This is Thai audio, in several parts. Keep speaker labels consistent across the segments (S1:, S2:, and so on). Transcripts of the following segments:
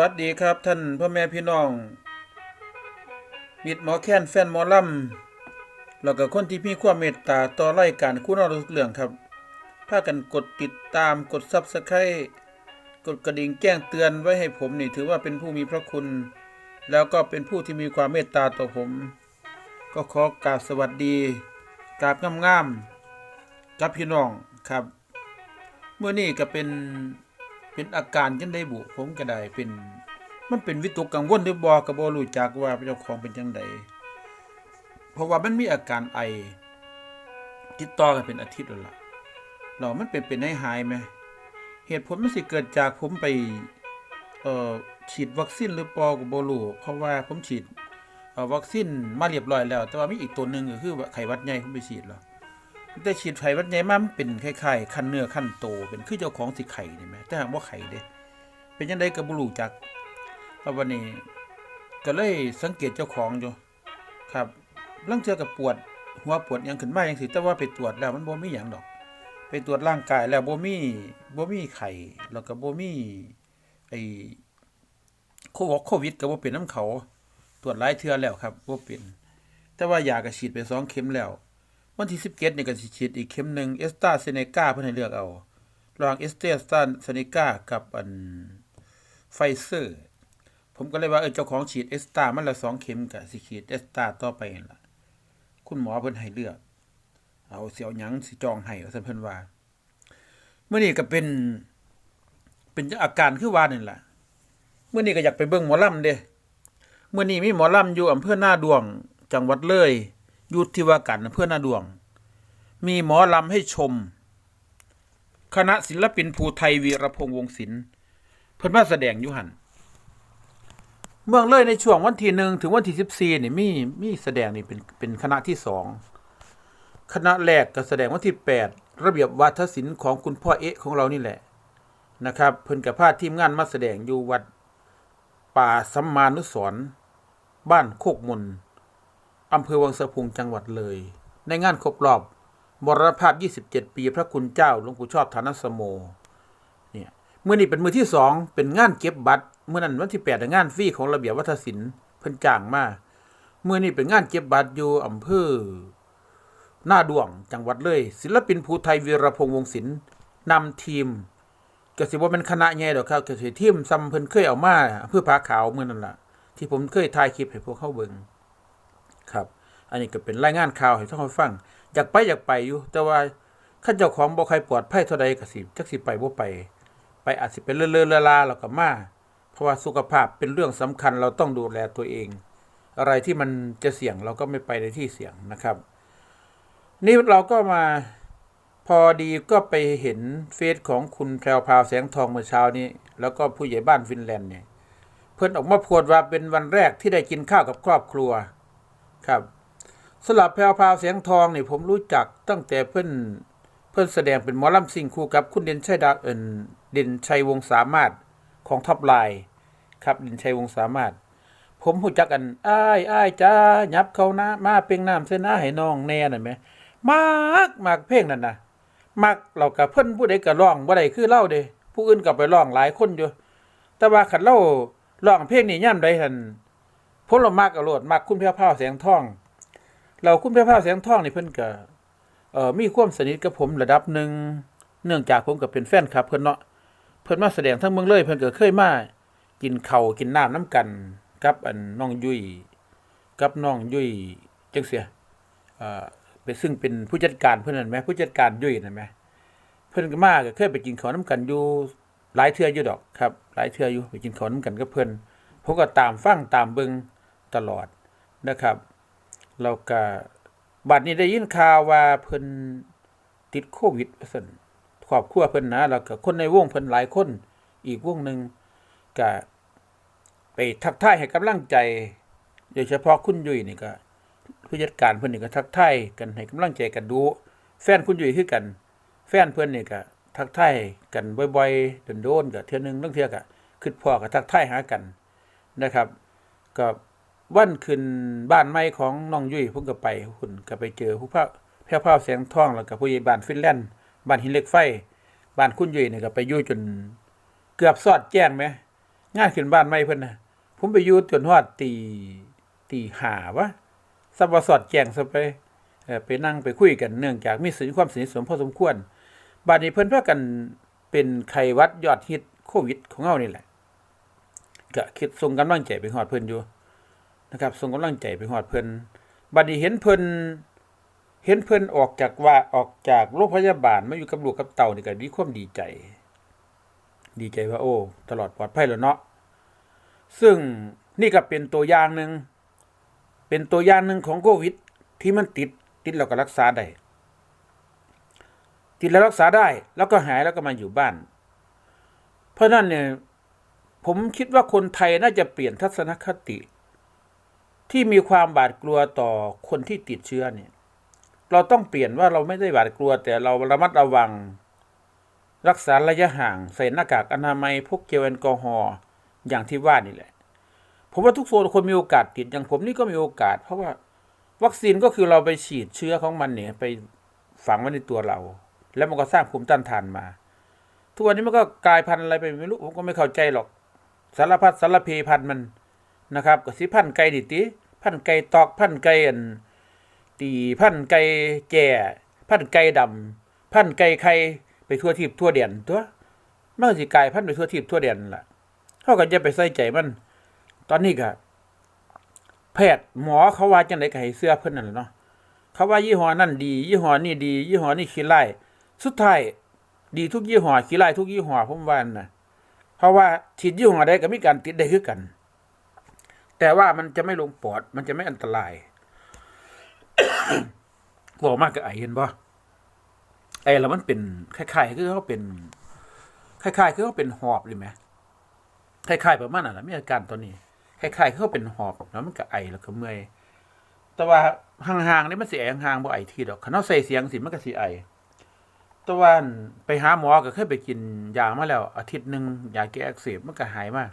S1: สวัสดีครับท่านพ่อแม่พี่น้องมิตรหมอแค้นแฟนหมอลำแล้วก็คนที่มีความเมตตาต่อรายการคุณนอทุกเรื่องครับพากันกดติดตามกดซับสไครต์กดกระดิ่งแจ้งเตือนไว้ให้ผมนี่ถือว่าเป็นผู้มีพระคุณ แล้วก็เป็นผู้ที่มีความเมตตาต่อผม ก็ขอกราบสวัสดีกราบงามๆกับพี่น้องครับ เมื่อนี้ก็เป็นเป็นอาการจังได้บุผมก็ได้เป็น มันเป็นวิตกกังวลหรือบ่ก็บ่รู้จักว่าเจ้าของเป็นจังไดเพราะว่ามันมีอาการไอ ติดต่อกันเป็นอาทิตย์แล้วล่ะเรามันเป็นเป็นให้หายไหมเหตุผลมันสิเกิดจากผมไปเอ่อฉีดวัคซีนหรือบ่ก็บ่รู้เพราะว่าผมฉีดเอ่อวัคซีนมาเรียบร้อยแล้ว แต่ว่ามีอีกตัวหนึ่งก็คือไข้หวัดใหญ่ผมไปฉีดแล้วแต่ฉีดไข้หวัดใหญ่มามันเป็นคล้ายๆคันเนื้อคันโต เป็นคือเจ้าของสิไข่นี่แหมแต่หากบ่ไข่เด้เป็นจังไดก็บ่รู้จัก แล้ววันนี้ ก็เลยสังเกตเจ้าของอยู่ ครับลางเทือก็ปวด หัวปวดยังขึ้นมาจังซี่แต่ว่าไปตรวจแล้วมันบ่มีหยังดอก ไปตรวจร่างกายแล้วบ่มีบ่มีไข้แล้วก็บ่มีไอ้โควิดโควิดก็บ่เป็นนํเขาตรวจหลายเทื่อแล้วครับบ่เป็น แต่ว่ายาก็ฉีดไปสองเข็มแล้ววันที่17นี่ก็สิฉีดอีกเข็มหนึงเอสตาเซเนกาเพิ่นให้เลือกเอาระหว่างเอสเตสตาเซเนกากับอันไฟเซอร์ ผมก็เลยว่าเออเจ้าของฉีดเอสตามันละสองเข็มกับสิฉีดเอสตาต่อไปนั่นล่ะ คุณหมอเพิ่นให้เลือก เอาเสียวหยังสิจองให้ว่าซั่นเพิ่นว่าเมื่อนี้ก็เป็น เป็นอาการคือว่านี่ล่ะเมื่อนี้ก็อยากไปเบิ่งหมอลำเด้เมื่อนี้มีหมอลำอยู่อำเภอหน้าดวง จังหวัดเลยอยู่ที่ว่าการอำเภอหน้าดวง มีหมอลำให้ชม คณะศิลปินภูไทยวีรพงษ์วงศิลป์เพิ่นมาแสดงอยู่หัน เมืองเลยในช่วงวันที่หนึ่งถึงวันที่สิบสี่นี่มีมีแสดงนี่เป็นเป็นคณะที่สองคณะแรกก็แสดงวันที่แปดระเบียบวาทศิลป์ของคุณพ่อเอ๊ะของเรานี่แหละนะครับ เพิ่นกับพาทีมงานมาแสดงอยู่วัดป่าสัมมานุสร์บ้านโคกมนอำเภอวังสะพุงจังหวัดเลย ในงานครบรอบมรณภาพ 27 ปี พระคุณเจ้าหลวงปู่ชอบฐานสโมเนี่ยเมื่อนี้เป็นมือที่สองเป็นงานเก็บบัตร เมื่อนั้นวันที่แปดงานฟรีของระเบียบวัฒนศิลป์เพิ่นจ้างมาเมื่อนี้เป็นงานเก็บบัตรอยู่อำเภอหน้าดวงจังหวัดเลย ศิลปินภูไทยวีรพงษ์วงศิลป์นำทีมก็สิว่าเป็นคณะใหญ่ดอกครับก็สิทีมซ้ำเพิ่นเคยเอามาเพื่อผาขาวเมื่อนั้นล่ะ ที่ผมเคยถ่ายคลิปให้พวกเขาเบิ่งครับ อันนี้ก็เป็นรายงานข่าวให้ทุกคนฟังอยากไปอยากไปอยู่ แต่ว่าข้าเจ้าของบ่ใครปลอดภัยเท่าใดก็สิจักสิไปบ่ไป ไปอาจสิเป็นเลื่อนๆลาๆแล้วก็มา ราะว่าสุขภาพเป็นเรื่องสำคัญเราต้องดูแลตัวเอง อะไรที่มันจะเสี่ยงเราก็ไม่ไปในที่เสี่ยงนะครับ นี่เราก็มาพอดีก็ไปเห็นเฟซของคุณแพรวพาวแสงทองเมื่อเช้านี้ แล้วก็ผู้ใหญ่บ้านฟินแลนด์เนี่ยเพิ่นออกมาโพดว่าเป็นวันแรกที่ได้กินข้าวกับครอบครัวครับสลับแพรวพาวเสียงทองเนี่ยผมรู้จักตั้งแต่เพิ่นเพิ่นแสดงเป็นหมอลำซิงคู่กับคุณเด่นชัยดาเอินเด่นชัยวงสามารถของท็อปไลน์ ครับด่นชัยวงสามารถ ผมรู้จักกันอ้ายอ้ายจ้ายับเขานะมาเพ่งน้ำเส้นหน้าให้น้องแน่น่ะแหมมากมากเพลงนั่นนะมักเรากับเพิ่นผู้ใดก็ร้องบ่ได้คือเล่าเด้ผู้อื่นก็ไปร้องหลายคนอยู่แต่ว่าคันเล่าร้องเพลงนี่ย่ำใดหันผมลมักอาโลดมักคุณแพรวพราวเสียงทอง เราคุณแพรวพราวเสียงทองนี่เพิ่นก็เอ่อมีความสนิทกับผมระดับหนึ่งเนื่องจากผมก็เป็นแฟนคลับเพิ่นเนาะเพิ่นมาแสดงทั้งเมืองเลยเพิ่นก็เคยมา กินเข้ากินน้ำน้ำกัน กับอันน้องยุ้ยกับน้องยุ้ยจังเสียเอ่อไปซึ่งเป็นผู้จัดการเพิ่อนนั่นแหมผู้จัดการยุ้ยนั่นแหมเพิ่อนก็มากเคยไปกินข้าวน้ำกันอยู่หลายเทื่ออยู่ดอกครับ หลายเทื่ออยู่ไปกินข้าวน้ำกันกับเพิ่อนผมก็ตามฟังตามเบิงตลอดนะครับ เราก็บัดนี้ได้ยินข่าวว่าเพิ่นติดโควิดว่าซั่นครอบครัวเพิ่นนะแล้วก็คนในวงเพิ่นหลายคนอีกวงหนึ่ง ก็ไปทักทายให้กำลังใจ โดยเฉพาะคุณยุ้ยนี่ก็ผู้จัดการเพิ่อนนี่ก็ทักทายกันให้กำลังใจกันดู แฟนคุณยุ้ยคือกัน แฟนเพิ่อนนี่ก็ทักทายกันบ่อยๆโดนๆก็เทื่อนึงลางเทื่อก็คิดพอก็ทักทายหากันนะครับ ก็วันขึ้นบ้านใหม่ของน้องยุ้ยผมก็ไปหุ่นก็ไปเจอผู้พาแพร่วพราแสงทองแล้วก็ผู้ใหญ่บ้านฟินแลนด์บ้านหินเหล็กไฟบ้านคุณยุ้ยนี่ก็ไปยู่ยจนเกือบสอดแจ้งไหม ง่านขึ้นบ้านใหม่เพิ่นนะผมไปอยู่จนฮอดตีตีหาวะสับวสอดแจ้งซะไปไปนั่งไปคุยกันเนื่องจากมีสนิทความสนิทสนมพอสมควรบัดนี้เพิ่นพากันเป็นไข้วัดยอดฮิตโควิดของเฮานี่แหละก็คิดส่งกำลังใจไปฮอดเพิ่นอยู่นะครับส่งกำลังใจไปฮอดเพิ่นบัดนี้เห็นเพิ่นเห็นเพิ่นออกจากว่าออกจากโรงพยาบาลมาอยู่กับลูกกับเต่านี่ก็มีความดีใจ ดีใจว่าโอ้ตลอดปลอดภัยแล้วเนาะซึ่งนี่ก็เป็นตัวอย่างหนึ่งเป็นตัวอย่างหนึ่งของโควิด ที่มันติดติดแล้วก็รักษาได้ติดแล้วรักษาได้ แล้วก็หายแล้วก็มาอยู่บ้าน เพราะนั้นเนี่ยผมคิดว่าคนไทยน่าจะเปลี่ยนทัศนคติ ที่มีความบาดกลัวต่อคนที่ติดเชื้อเนี่ย เราต้องเปลี่ยนว่าเราไม่ได้หวาดกลัว แต่เราระมัดระวัง รักษาระยะห่าง ใส่หน้ากากอนามัยพกเจลแอลกอฮอล์อย่างที่ว่านี่แหละ ผมว่าทุกโซนคนมีโอกาสติดอย่างผมนี่ก็มีโอกาส เพราะว่าวัคซีนก็คือเราไปฉีดเชื้อของมันเนี่ยไปฝังไว้ในตัวเรา แล้วมันก็สร้างภูมิต้านทานมา ทุกวันนี้มันก็กลายพันธุ์อะไรไปไม่รู้ผมก็ไม่เข้าใจหรอก สารพัดสารเพพันธุ์มันนะครับก็สิพันธุ์ไก่ดิติพันธุ์ไก่ตอกพันธุ์ไก่อันตีพันธุ์ไก่แก่ พันธุ์ไก่ดำพันธุ์ไก่ไข่ ไปทั่วทิพทั่วเดียนตัวมันก็สิกลายพันธุ์ไปทั่วทิพทั่วเดียนล่ะเขาก็จะไปใส่ใจมัน ตอนนี้ก็แพทย์หมอเขาว่าจังไดก็ให้เสื้อเพิ่นนั่นแหละเนาะเขาว่ายี่ห้อนั่นดี ยี่ห้อนี่ดี ยี่ห้อนี่ขี้ไล่สุดท้ายดีทุกยี่ห้อขี้ไล่ทุกยี่ห้อผมว่าน่ะ เพราะว่าฉีดยี่ห้อใดก็มีการติดได้คือกัน แต่ว่ามันจะไม่ลงปอด มันจะไม่อันตรายบอกมากกับไอเห็นบ่ ไอแล้วมันเป็นคล้ายๆคือเขาเป็นคล้ายๆคือเขาเป็นหอบเลยไหมคล้ายๆประมาณนั้นแหละมีอาการตัวนี้คล้ายๆคือเขาเป็นหอบแล้วมันก็ไอแล้วก็เมื่อยแต่ว่าห่างๆนี่มันสิไอห่างๆบ่ไอทีดอกคันเอาใส่เสียงสิมันก็สิไอต่ว่าไปหาหมอก็เคยไปกินยามาแล้ว อาทิตย์หนึ่งยาแก้อักเสบมันก็หายมา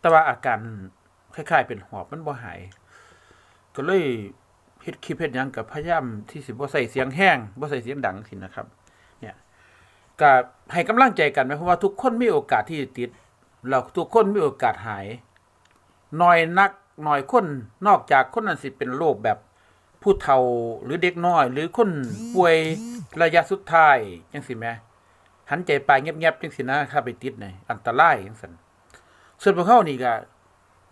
S1: แต่ว่าอาการคล้ายๆเป็นหอบมันบ่หาย ก็เลย เฮ็ดคลิปเฮ็ดยังกับพยายามที่สิบ่ใส่เสียงแห้งบ่ใส่เสียงดังสินะครับ เนี่ยก็ให้กำลังใจกันไหมเพราะว่าทุกคนมีโอกาสที่จะติด เราทุกคนมีโอกาสหายน้อยนักน้อยคนนอกจากคนนั้นสิเป็นโรคแบบผู้เฒ่าหรือเด็กน้อย หรือคนป่วยระยะสุดท้ายจังสิแหมหันใจไปเงียบๆจังสินะถ้าไปติดนี่อันตรายจังซั่นส่วนพวกเขานี่ก็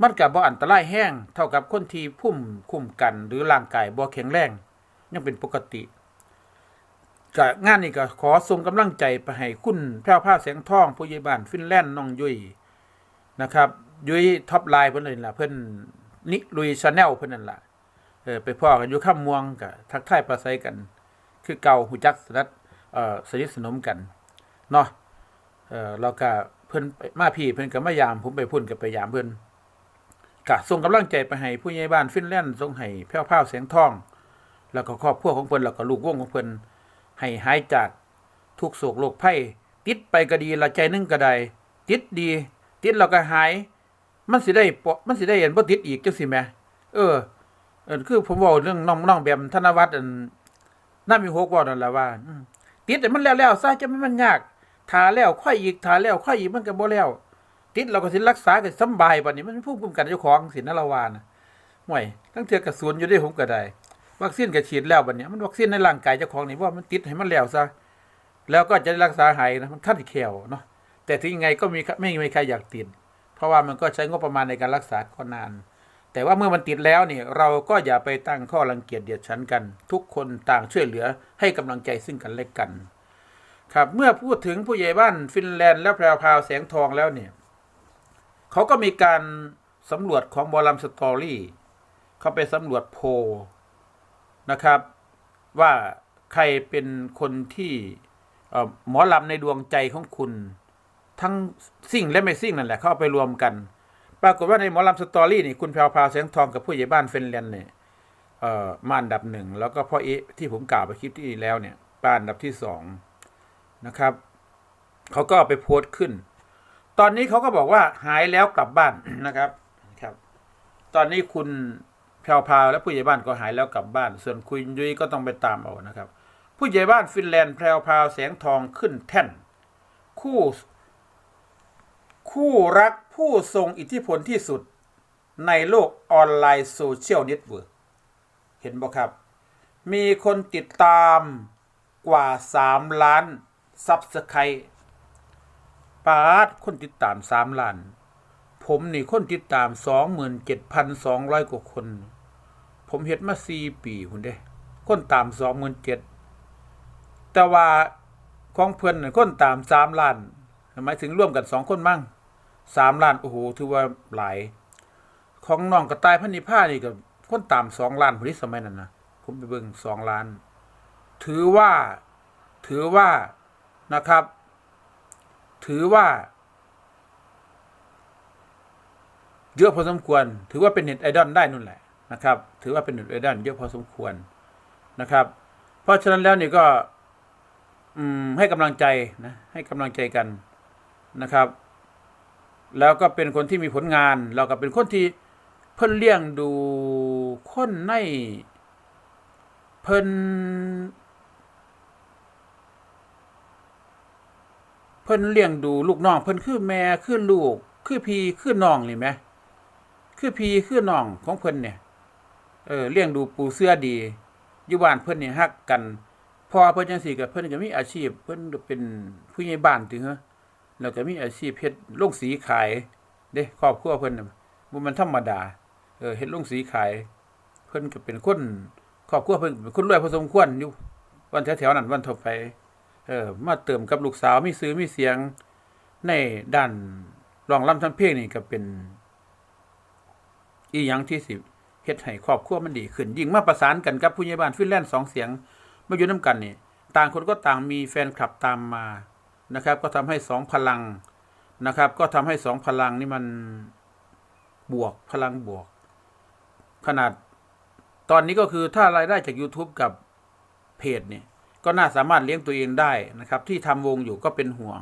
S1: มันกับบ่อันตรายแห้งเท่ากับคนที่พุ่มคุ้มกันหรือร่างกายบ่แข็งแรง ยังเป็นปกติก็งานนี้ก็ขอส่งกำลังใจไปให้คุณแพรวผ้าแสงทองผู้ใหญ่บ้านฟินแลนด์น้องยุ้ยนะครับ ยุ้ยท็อปไลน์เพิ่นเลยล่ะเพิ่นนิลุยชาแนลเพิ่นนั่นล่ะเออไปพ่อกันอยู่ข้ามม่วงก็ทักทายประสัยกัน คือเก่าหูจักสนัดเอ่อสนิทสนมกันเนาะเออแล้วก็เพิ่นมาพี่เพิ่นก็มายามผมไปพุ่นก็ไปยามเพิ่น ก็ส่งกำลังใจไปให้ผู้ใหญ่บ้านฟินแลนด์ส่งให้แพ้วพาวเสียงทอง แล้วก็ครอบครัวของเพิ่นแล้วก็ลูกวงของเพิ่นให้หายจากทุกโศกโรคภัยติดไปก็ดีละใจนึงก็ได้ติดดี ติดแล้วก็หาย มันสิได้ปะมันสิได้เห็นบ่ติดอีกจังซี่แมเออเออคือผมเว้าเรื่องน้องน้องแบมธนวัฒน์อันน่ามีหกว้านั่นล่ะว่าติดแต่มันแล้วๆซะจะไม่มันยากทาแล้วค่อยอีกทาแล้วค่อยอีกมันก็บ่แล้ว ติดเราก็สิรักษาก็สบายบัดนี้มันผู้คุมกันเจ้าของสินนละวานะห่วยทั้งเทือกระสุนอยู่ได้ผมก็ได้วัคซีนก็ฉีดแล้วบัดนี้มันวัคซีนในร่างกายเจ้าของนี่ว่ามันติดให้มันแล้วซะแล้วก็จะรักษาหายนะมันขั้นที่แขวเนาะแต่ถึงยังไงก็มีไม่มีใครอยากติด เพราะว่ามันก็ใช้งบประมาณในการรักษาก็นาน แต่ว่าเมื่อมันติดแล้วนี่เราก็อย่าไปตั้งข้อรังเกียจเดียดฉันกัน ทุกคนต่างช่วยเหลือให้กำลังใจซึ่งกันและกัน ครับเมื่อพูดถึงผู้ใหญ่บ้านฟินแลนด์และแพรวพาวแสงทองแล้วเนี่ย เขาก็มีการสำรวจของบอลัมสตอรี่เขาไปสำรวจโพนะครับ ว่าใครเป็นคนที่หมอลำในดวงใจของคุณ ทั้งซิ่งและไม่ซิ่งนั่นแหละเขาเอาไปรวมกัน ปรากฏว่าในหมอลำสตอรี่นี่คุณแพรวพาวแสงทองกับผู้ใหญ่บ้านเฟนแลนด์เนี่ยมาอันดับหนึ่งแล้วก็พ่อเอะที่ผมกล่าวไปคลิปที่แล้วเนี่ยป้าอันดับที่สองนะครับเขาก็ไปโพสต์ขึ้น ตอนนี้เขาก็บอกว่าหายแล้วกลับบ้านนะครับครับ ตอนนี้คุณแพรวพาวและผู้ใหญ่บ้านก็หายแล้วกลับบ้าน ส่วนคุณยุ้ยก็ต้องไปตามเอานะครับ ผู้ใหญ่บ้านฟินแลนด์แพรวพาวแสงทองขึ้นแท่น คู่ คู่รักผู้ทรงอิทธิพลที่สุดในโลกออนไลน์โซเชียลเน็ตเวิร์กเห็นบ่ครับ มีคนติดตามกว่า 3 ล้านซับสไคร์ ปาดคนติดตาม3ล้าน ผมนี่คนติดตาม27,200กว่าคน ผมเฮ็ดมา4ปีคุณเด้ คนตาม27,000แต่ว่าของเพิ่นน่ะคนตาม3ล้านหมายถึงร่วมกัน2คนมั่ง3ล้านโอ้โหถือว่าหลาย ของน้องกระต่ายพันนิพานี่ก็คนตาม2ล้านพุ่นที่สมัยนั้นนะผมไปเบิ่ง2ล้าน ถือว่าถือว่านะครับ ถือว่า เยอะพอสมควร ถือว่าเป็นเน็ตไอดอลได้นู่นแหละนะครับ ถือว่าเป็นเน็ตไอดอลเยอะพอสมควรนะครับ เพราะฉะนั้นแล้วนี่ก็ให้กำลังใจนะให้กำลังใจกันนะครับ แล้วก็เป็นคนที่มีผลงานแล้วก็เป็นคนที่เพิ่นเลี้ยงดูคนในเพิ่น เพิ่นเลี้ยงดูลูกน้องเพิ่นคือแม่คือลูก คือพี่คือน้องนี่แหมคือพี่คือน้องของเพิ่นเนี่ยเออเลี้ยงดูปูเสื้อดีอยู่บ้านเพิ่นนี่ฮักกันพอเพิ่นจังซี่ก็เพิ่นก็มีอาชีพ เพิ่นก็เป็นผู้ใหญ่บ้านถึงเหรอแล้วก็มีอาชีพเฮ็ดโรงสีขายเด้ครอบครัวเพิ่นบ่มันธรรมดาเออเฮ็ดโรงสีขาย เพิ่นก็เป็นคนครอบครัวเพิ่นเป็นคนรวยพอสมควรอยู่วันแถวๆนั้นวันทั่วไป เออมาเติมกับลูกสาวมีซื้อมีเสียงในด้านรองรำทำเพลงนี่ก็เป็น อีหยังที่สิเฮ็ดให้ครอบครัวมันดีขึ้น ยิ่งมาประสานกันกับผู้ใหญ่บ้านฟินแลนด์สองเสียงมาอยู่นํกันนี่ต่างคนก็ต่างมีแฟนคลับตามมานะครับ ก็ทำให้สองพลังนะครับ ก็ทำให้สองพลังนี่มันบวกพลังบวก ขนาด ตอนนี้ก็คือถ้ารายได้จาก YouTube กับเพจเนี่ย ก็น่าสามารถเลี้ยงตัวเองได้นะครับ ที่ทำวงอยู่ก็เป็นห่วง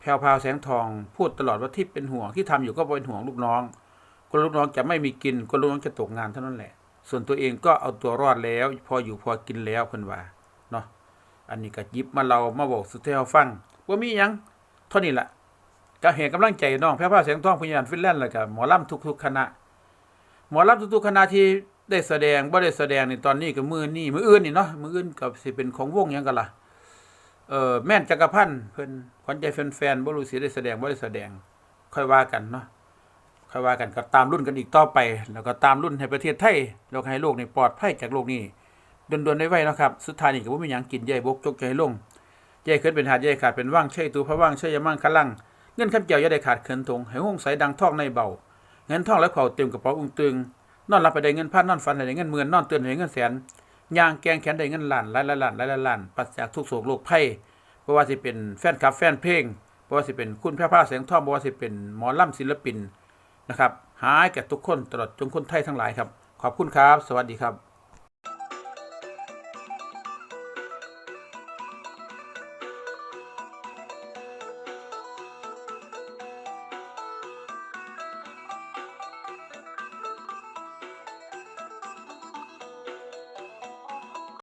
S1: แพรวพาวแสงทองพูดตลอดว่าที่เป็นห่วงที่ทำอยู่ก็เป็นห่วงลูกน้อง คนลูกน้องจะไม่มีกิน คนลูกน้องจะตกงานเท่านั้นแหละ ส่วนตัวเองก็เอาตัวรอดแล้ว พออยู่พอกินแล้วเพิ่นว่าเนาะอันนี้ก็หยิบมาเรามาบอกสุดที่เราฟังว่ามียังเท่านี้แหละก็เห็นกำลังใจน้องแพรวพาวแสงทองพยานฟินแลนด์แล้วก็หมอลำทุกๆคณะ หมอลำทุกๆคณะที่ ได้แสดงบ่ได้แสดงในตอนนี้ก็มือนี่มืออื่นนี่เนาะมืออื่นก็สิเป็นของวงยังกันล่ะเออแม่นจักรพันธ์เพิ่นขวัญใจแฟนๆบ่รู้สิได้แสดงบ่ได้แสดง ค่อยว่ากันเนาะค่อยว่ากันก็ตามรุ่นกันอีกต่อไป แล้วก็ตามรุ่นให้ประเทศไทยแล้วก็ให้โลกนี่ปลอดภัยจากโลกนี้ดวนๆไว้ๆเนาะครับสุดท้ายนี่ก็บ่มีหยังกินใหญ่บกจกใจลงใหญ่ขึ้นเป็นหาดใหญ่ขาดเป็นว่างใช่ตูพระว่างใช่ยามั่งคลังเงินคำเกี่ยวอย่าได้ขาดเขินทงให้ห้องใสดังทองในเบาเงินทองและเผาเต็มกระเป๋าอุ้งตึง นอนหลับไปได้เงินพันนอนฝันได้เงินหมื่นนอนตื่นได้เงินแสนย่างแกงแขนได้เงินล้านหลายล้านล้านหลายล้านล้านปราศจากทุกโศกโรคภัยเพราะว่าสิเป็นแฟนคลับแฟนเพลงเพราะว่าสิเป็นคุณแพร่ผ้าแสงทองเพราะว่าสิเป็นหมอลำศิลปินนะครับหายแก่ทุกคนตลอดจนคนไทยทั้งหลายครับ ขอบคุณครับ สวัสดีครับ